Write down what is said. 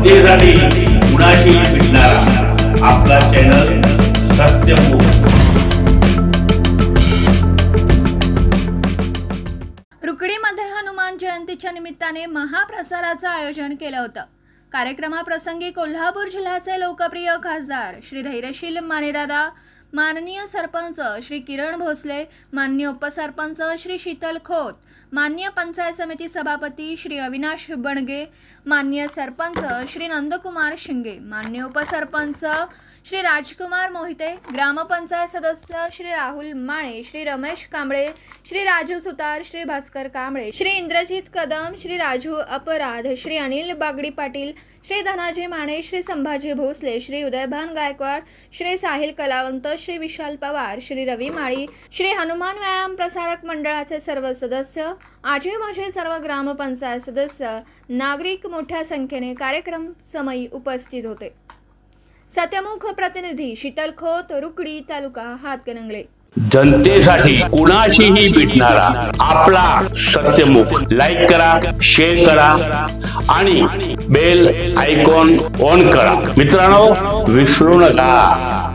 जनतेसाठी कुणाशी भेटणारा आपला चॅनल सत्यमुख रुकडीमध्ये हनुमान जयंतीच्या निमित्ताने महाप्रसाराचं आयोजन केलं होतं. कार्यक्रमाप्रसंगी कोल्हापूर जिल्ह्याचे लोकप्रिय खासदार श्री धैर्यशील मानेदादा माननीय सरपंच श्री किरण भोसले माननीय उपसरपंच श्री शीतल खोत मान्य पंचायत समिती सभापती श्री अविनाश बणगे मान्य सरपंच श्री नंदकुमार शिंगे मान्य उपसरपंच श्री राजकुमार मोहिते ग्रामपंचायत सदस्य श्री राहुल माळे श्री रमेश कांबळे श्री राजू सुतार श्री भास्कर कांबळे श्री इंद्रजित कदम श्री राजू अपराध श्री अनिल बागडी पाटील श्री धनाजी माने श्री संभाजी भोसले श्री उदयभान गायकवाड श्री साहिल कलावंत श्री विशाल पवार श्री रवी माळी श्री हनुमान व्यायाम प्रसारक मंडळाचे सर्व सदस्य आजी माझे सर्व ग्रामपंचायत सदस्य नागरिक मोठ्या संख्येने कार्यक्रम समयी उपस्थित होते. सत्यमुख प्रतिनिधी शीतल खोत रुकडी तालुका हातकणंगले. जनतेसाठी कुणाशीही भेटणारा आपला सत्यमुख. लाईक करा शेअर करा आणि बेल आयकॉन ऑन करा. मित्रांनो विसरू नका.